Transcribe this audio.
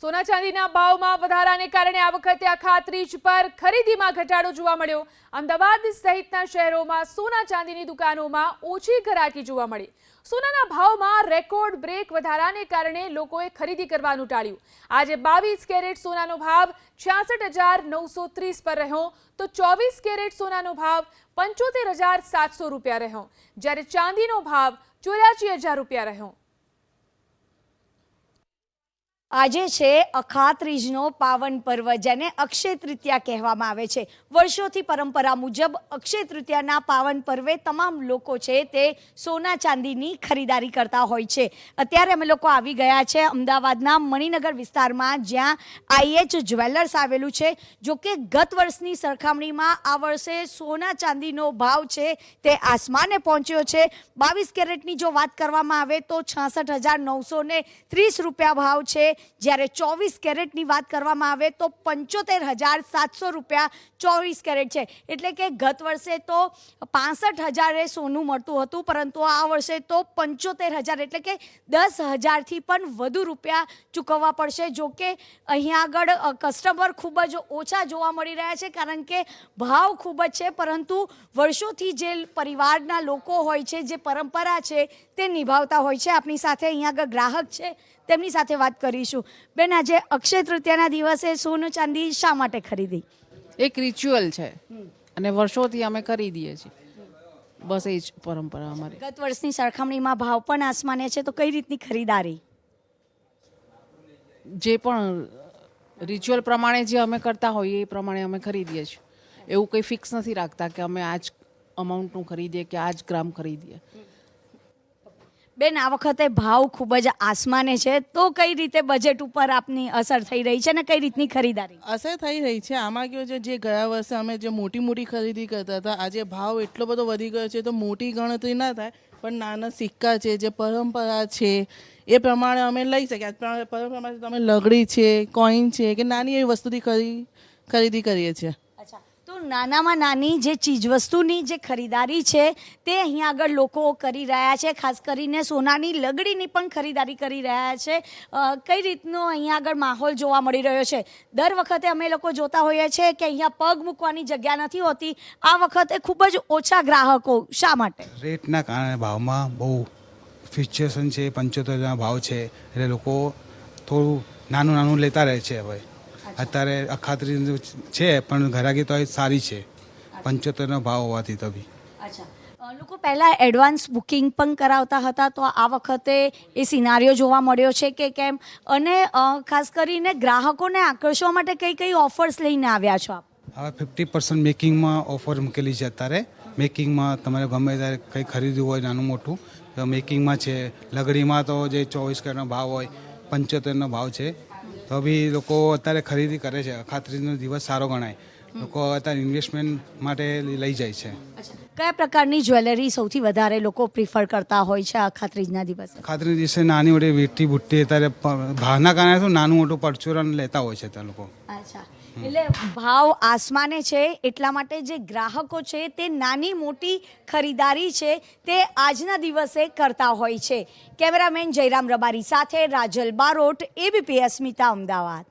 સોના ચાંદીના ભાવમાં વધારાને કારણે આ વખતે આખા ત્રીજ પર ખરીદીમાં ઘટાડો જોવા મળ્યો. અમદાવાદ સહિતના શહેરોમાં સોના ચાંદીની દુકાનોમાં ઓછી ઘરાકી જોવા મળી. સોનાના ભાવમાં રેકોર્ડ બ્રેક વધારાને કારણે લોકોએ ખરીદી કરવાનું ટાળ્યું. આજે બાવીસ કેરેટ સોનાનો ભાવ છ્યાસઠ હજાર નવસો ત્રીસ પર રહ્યો તો ચોવીસ કેરેટ સોનાનો ભાવ પંચોતેર હજાર સાતસો રૂપિયા રહ્યો. જ્યારે ચાંદીનો ભાવ ચોર્યાસી હજાર રૂપિયા રહ્યો. આજે છે અખાત્રીજનો પાવન પર્વ, જેને અક્ષય તૃતીયા કહેવામાં આવે છે. વર્ષોથી પરંપરા મુજબ અક્ષય તૃતીયાના પાવન પર્વે તમામ લોકો છે તે સોના ચાંદીની ખરીદારી કરતા હોય છે. અત્યારે અમે લોકો આવી ગયા છે અમદાવાદના મણિનગર વિસ્તારમાં, જ્યાં આઈએચ જ્વેલર્સ આવેલું છે. જો કે ગત વર્ષની સરખામણીમાં આ વર્ષે સોના ચાંદીનો ભાવ છે તે આસમાને પહોંચ્યો છે. બાવીસ કેરેટની જો વાત કરવામાં આવે તો છાસઠ હજાર નવસો ત્રીસ રૂપિયા ભાવ છે. જ્યારે ચોવીસ કેરેટની વાત કરવામાં આવે તો પંચોતેર હજાર સાતસો રૂપિયા ચોવીસ કેરેટ છે. એટલે કે ગત વર્ષે તો પાસઠ હજારે સોનું મળતું હતું, પરંતુ આ વર્ષે તો પંચોતેર હજાર એટલે કે દસ હજારથી પણ વધુ રૂપિયા ચૂકવવા પડશે. જો કે અહીંયા આગળ કસ્ટમર ખૂબ જ ઓછા જોવા મળી રહ્યા છે, કારણ કે ભાવ ખૂબ જ છે, પરંતુ વર્ષોથી જે પરિવારના લોકો હોય છે, જે પરંપરા છે, તે નિભાવતા હોય છે. આપણી સાથે અહીંયા આગળ ગ્રાહક છે. તેમની સાથે વાત કરીશું. બેન આજે અક્ષય તૃતીયાના દિવસે સોનું ચાંદી શા માટે ખરીદી? એક રિચ્યુઅલ છે. અને વર્ષોથી અમે કરી દઈએ છીએ. બસ એ જ પરંપરા અમારી. ગત વર્ષની સરખામણીમાં ભાવ પણ આસમાને છે તો કઈ રીતની ખરીદારી? જે પણ રિચ્યુઅલ પ્રમાણે જે અમે કરતા હોઈએ એ પ્રમાણે અમે ખરીદીએ છીએ. એવું કંઈ ફિક્સ નથી રાખતા કે અમે આ જ અમાઉન્ટનું ખરીદીએ કે આ જ ગ્રામ ખરીદીએ. બેન, આ વખતે ભાવ ખૂબ જ આસમાને છે. તો કઈ રીતે બજેટ ઉપર આપની અસર થઈ રહી છે ને કઈ રીતની ખરીદારી? અસર થઈ રહી છે. આમાં કેવું છે, જે ગયા વર્ષે અમે જે મોટી મોટી ખરીદી કરતા હતા, આજે ભાવ એટલો બધો વધી ગયો છે તો મોટી ગણતરી ના થાય, પણ નાના સિક્કા છે, જે પરંપરા છે, એ પ્રમાણે અમે લઈ શકીએ પરંપરા તમે લગડી છે કોઈન છે, કે નાની એવી વસ્તુથી ખરી, ખરીદી કરીએ છીએ. તો નાનામાં નાની જે ચીજવસ્તુની જે ખરીદારી છે, તે અહીંયા આગળ લોકો કરી રહ્યા છે. ખાસ કરીને સોનાની લગડીની પણ ખરીદારી કરી રહ્યા છે. કઈ રીતનો અહીંયા આગળ માહોલ જોવા મળી રહ્યો છે? દર વખતે અમે લોકો જોતા હોઈએ છીએ કે અહીંયા પગ મૂકવાની જગ્યા નથી હોતી. આ વખતે ખૂબ જ ઓછા ગ્રાહકો. શા માટે? રેટના કારણે ભાવમાં બહુ ફિક્સેશન છે પંચોતેર ભાવ છે. એટલે લોકો થોડું નાનું નાનું લેતા રહે છે હવે. અત્યારે અખાત્રી છે પણ ઘરાકી તો સારી છે. પંચોતેરનો ભાવ હોવાથી તો બી. લોકો પહેલાં એડવાન્સ બુકિંગ પણ કરાવતા હતા તો આ વખતે એ સિનારીઓ જોવા મળ્યો છે કે કેમ? અને ખાસ કરીને ગ્રાહકોને આકર્ષવા માટે કઈ કઈ ઓફર્સ લઈને આવ્યા છો આપ? હવે ફિફ્ટી પર્સન્ટ મેકિંગમાં ઓફર મૂકેલી છે અત્યારે. મેકિંગમાં તમારે ગમે ત્યારે કંઈ ખરીદવું હોય નાનું મોટું તો મેકિંગમાં છે. લગડીમાં તો જે ચોવીસ કેરેટનો ભાવ હોય પંચોતેરનો ભાવ છે. તો બી લોકો અત્યારે ખરીદી કરે છે. ખાતરીનો દિવસ સારો ગણાય. લોકો અત્યારે ઇન્વેસ્ટમેન્ટ માટે લઈ જાય છે. કયા પ્રકારની જ્વેલરી સૌથી વધારે લોકો પ્રિફર કરતા હોય છે આ ખાતરીજના દિવસે? ખાતરી દિવસે નાની મોટી વીટી બુટ્ટી અત્યારે ભાવના કારણે શું નાનું મોટું પરચુરણ લેતા હોય છે ત્યાં લોકો. અચ્છા. એટલે ભાવ આસમાને છે એટલા માટે જે ગ્રાહકો છે તે નાની મોટી ખરીદારી છે તે આજના દિવસે કરતા હોય છે. કેમેરામેન જયરામ રબારી સાથે રાજલ બારોટ એબીપી અસ્મિતા અમદાવાદ.